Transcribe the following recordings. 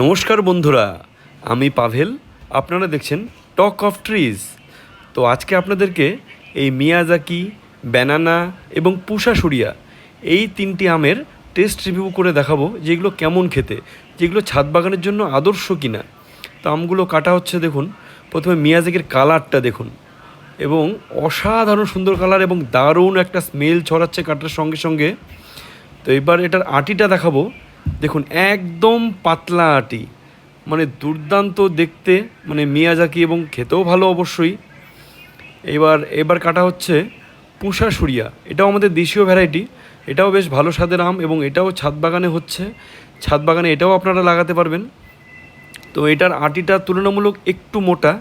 নমস্কার বন্ধুরা, আমি পাভেল। আপনারা দেখছেন টক অফ ট্রিজ তো আজকে আপনাদেরকে এই মিয়াজাকি, ব্যানানা এবং পুষা সুরিয়া এই তিনটি আমের টেস্ট রিভিউ করে দেখাবো, যেগুলো কেমন খেতে, যেগুলো ছাদ বাগানের জন্য আদর্শ কিনা। তো আমগুলো কাটা হচ্ছে দেখুন, প্রথমে মিয়াজাকির কালারটা দেখুন। এবং অসাধারণ সুন্দর কালার এবং দারুণ একটা স্মেল ছড়াচ্ছে কাটার সঙ্গে সঙ্গে। তো এবার এটার আটিটা দেখাবো দেখুন, একদম পাতলা আটি। মানে দুর্দান্ত দেখতে মানে মিয়াজাকি এবং খেতেও ভালো অবশ্যই। এবার এবার কাটা হচ্ছে পুষা সুরিয়া। এটাও আমাদের দেশীয় ভ্যারাইটি এটাও বেশ ভালো স্বাদের আম এবং এটাও ছাদ বাগানে হচ্ছে। ছাদ বাগানে এটাও আপনারা লাগাতে পারবেন। তো এটার আটিটা তুলনামূলক একটু মোটা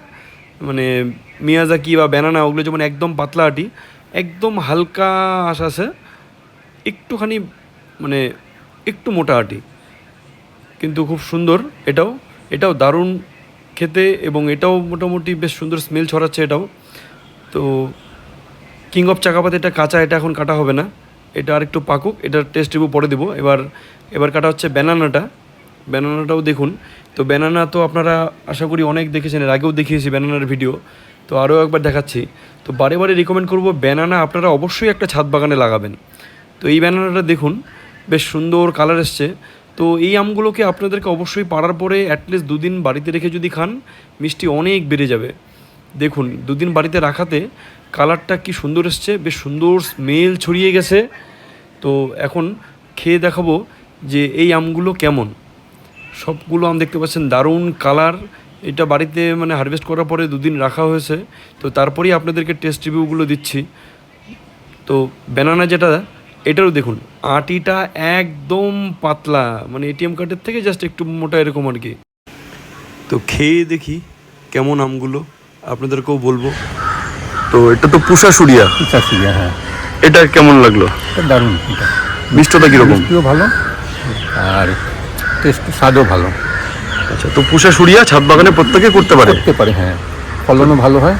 মানে মিয়াজাকি বা ব্যানানা ওগুলো যেমন একদম পাতলা আটি, একদম হালকা আশ আছে, একটুখানি মানে একটু মোটা আটি কিন্তু খুব সুন্দর এটাও এটাও দারুণ খেতে এবং এটাও মোটামুটি বেশ সুন্দর স্মেল ছড়াচ্ছে এটাও। তো কিং অফ চাকাপাতে এটা কাঁচা, এটা এখন কাটা হবে না, এটা আর একটু পাকুক, এটার টেস্ট রিভিউ পরে দেবো। এবার এবার কাটা হচ্ছে ব্যানানাটা ব্যানানাটাও দেখুন। তো ব্যানানা তো আপনারা আশা করি অনেক দেখেছেন, এর আগেও দেখিয়েছি ব্যানানার ভিডিও তো আরও একবার দেখাচ্ছি। তো বারে বারে রিকমেন্ড করব ব্যানানা আপনারা অবশ্যই একটা ছাদ বাগানে লাগাবেন। তো এই ব্যানানাটা দেখুন বেশ সুন্দর কালার এসছে। তো এই আমগুলোকে আপনাদেরকে অবশ্যই পাড়ার পরে অ্যাটলিস্ট দুদিন বাড়িতে রেখে যদি খান, মিষ্টি অনেক বেড়ে যাবে। দেখুন, দুদিন বাড়িতে রাখাতে কালারটা কি সুন্দর এসছে, বেশ সুন্দর স্মেল ছড়িয়ে গেছে। তো এখন খেয়ে দেখাবো যে এই আমগুলো কেমন। সবগুলো আম দেখতে পাচ্ছেন, দারুণ কালার এটা বাড়িতে মানে হারভেস্ট করার পরে দুদিন রাখা হয়েছে। তো তারপরেই আপনাদেরকে টেস্ট রিভিউগুলো দিচ্ছি। তো ব্যানানা যেটা এটারও দেখুন আটিটা একদম পাতলা মানে এটিএম কার্ডের থেকে জাস্ট একটু মোটা এরকম আর কি। তো খেয়ে দেখি কেমন আমগুলো আপনাদেরকেও বলব। তো এটা তো পুষা সুরিয়া। চাষিয়া হ্যাঁ। এটা কেমন লাগল? দারুণ এটা। মিষ্টতা কীরকম? মিষ্টিও ভালো আর টেস্ট স্বাদও ভালো। আচ্ছা তো পুষা সুরিয়া ছাদ বাগানে প্রত্যেকে করতে পারে? করতে পারে হ্যাঁ। ফলনও ভালো হয়।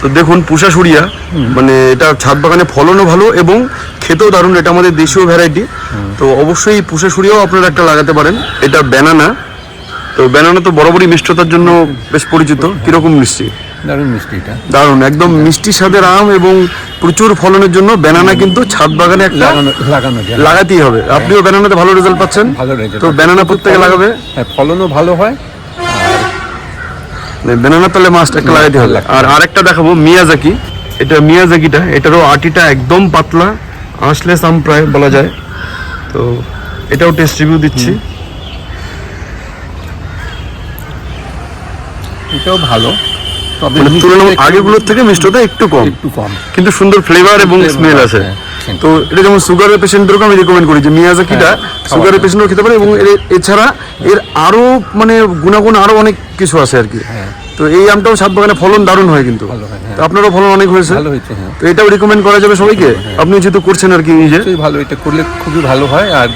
তো দেখুন পুষা সুরিয়া মানে এটা ছাদ বাগানে ফলনও ভালো এবং খেতেও দারুণ এটা আমাদের দেশীয় ভ্যারাইটি তো অবশ্যই পুষা সুরিয়াও আপনারা একটা লাগাতে পারেন। এটা ব্যানানা তো ব্যানানা তো বরাবরই মিষ্টতার জন্য বেশ পরিচিত কীরকম মিষ্টি? দারুণ মিষ্টি এটা। দারুণ একদম মিষ্টি স্বাদের আম এবং প্রচুর ফলনের জন্য ব্যানানা কিন্তু ছাদ বাগানে একটা লাগানো লাগাতেই হবে। আপনিও ব্যানানাতে ভালো রেজাল্ট পাচ্ছেন। ভালো রেজাল্ট তো ব্যানানা প্রত্যেকে লাগাবে। হ্যাঁ ফলনও ভালো হয় ব্যানানা তাহলে মাস্ট একটা হবে। আর আরেকটা দেখাবো মিয়াজাকি। এটা মিয়াজাকিটা এটারও আটিটা একদম পাতলা আসলে সাম প্রায় বলা যায়। তো এটাও টেস্ট রিভিউ দিচ্ছি। এটাও ভালো। মানে তুলনামূলক আগেগুলোর থেকে মিষ্টতা একটু কম। একটু কম। কিন্তু সুন্দর ফ্লেভার এবং স্মেল আছে, হ্যাঁ। তো এটা যেমন সুগারের পেশেন্টদেরকে আমি রেকমেন্ড করি যে মিয়াজাকিটা হ্যাঁ, সুগারের পেশেন্টও খেতে পারে এবং এছাড়া এর আরও মানে গুণাগুণ আরও অনেক কিছু আছে আর কি। হ্যাঁ। তো এই আমটাও ছাদ বাগানে ফলন দারুণ হয় কিন্তু। ভালো হয়, হ্যাঁ। তো আপনারও ফলন অনেক হয়েছে। ভালো হয়েছে হ্যাঁ। তো এটাও রিকমেন্ড করা যাবে সবাইকে? আপনি যেহেতু করছেন আর কি নিজে ভালো এটা করলে খুবই ভালো হয়। আর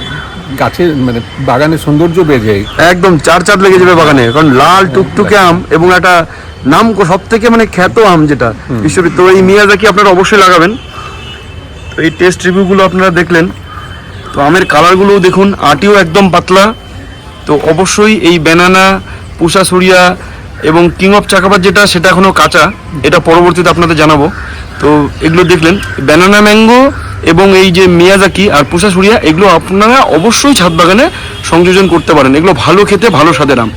গাছের মানে বাগানের সৌন্দর্য বেড়ে যায়। একদম চার চার লেগে যাবে বাগানে। কারণ লাল টুকটুকে আম এবং একটা নাম সব থেকে মানে খ্যাত আম যেটা বিশ্ববিদ তো এই মিয়াজাকি আপনারা অবশ্যই লাগাবেন। তো এই টেস্ট রিভিউগুলো আপনারা দেখলেন। তো আমের কালারগুলোও দেখুন আটিও একদম পাতলা। তো অবশ্যই এই ব্যানানা পুষা সুরিয়া এবং কিং অফ চাকাবাদ যেটা, সেটা এখনও কাঁচা। এটা পরবর্তীতে আপনাদের জানাব। তো এগুলো দেখলেন ব্যানানা ম্যাঙ্গো এবং এই যে মিয়াজাকি আর পুষা সুরিয়া এগুলো আপনারা অবশ্যই ছাদ বাগানে সংযোজন করতে পারেন। এগুলো ভালো খেতে, ভালো স্বাদের আম।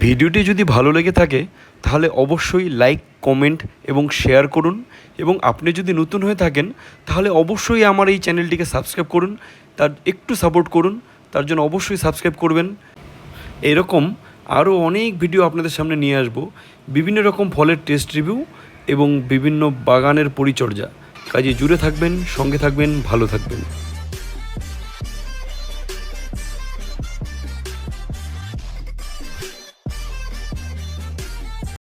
ভিডিওটি যদি ভালো লেগে থাকে, তাহলে অবশ্যই লাইক, কমেন্ট এবং শেয়ার করুন। এবং আপনি যদি নতুন হয়ে থাকেন, তাহলে অবশ্যই আমার এই চ্যানেলটিকে সাবস্ক্রাইব করুন। তার একটু সাপোর্ট করুন। তার জন্য অবশ্যই সাবস্ক্রাইব করবেন। এরকম আরও অনেক ভিডিও আপনাদের সামনে নিয়ে আসব। বিভিন্ন রকম ফলের টেস্ট রিভিউ এবং বিভিন্ন বাগানের পরিচর্যা। কাজে জুড়ে থাকবেন, সঙ্গে থাকবেন, ভালো থাকবেন।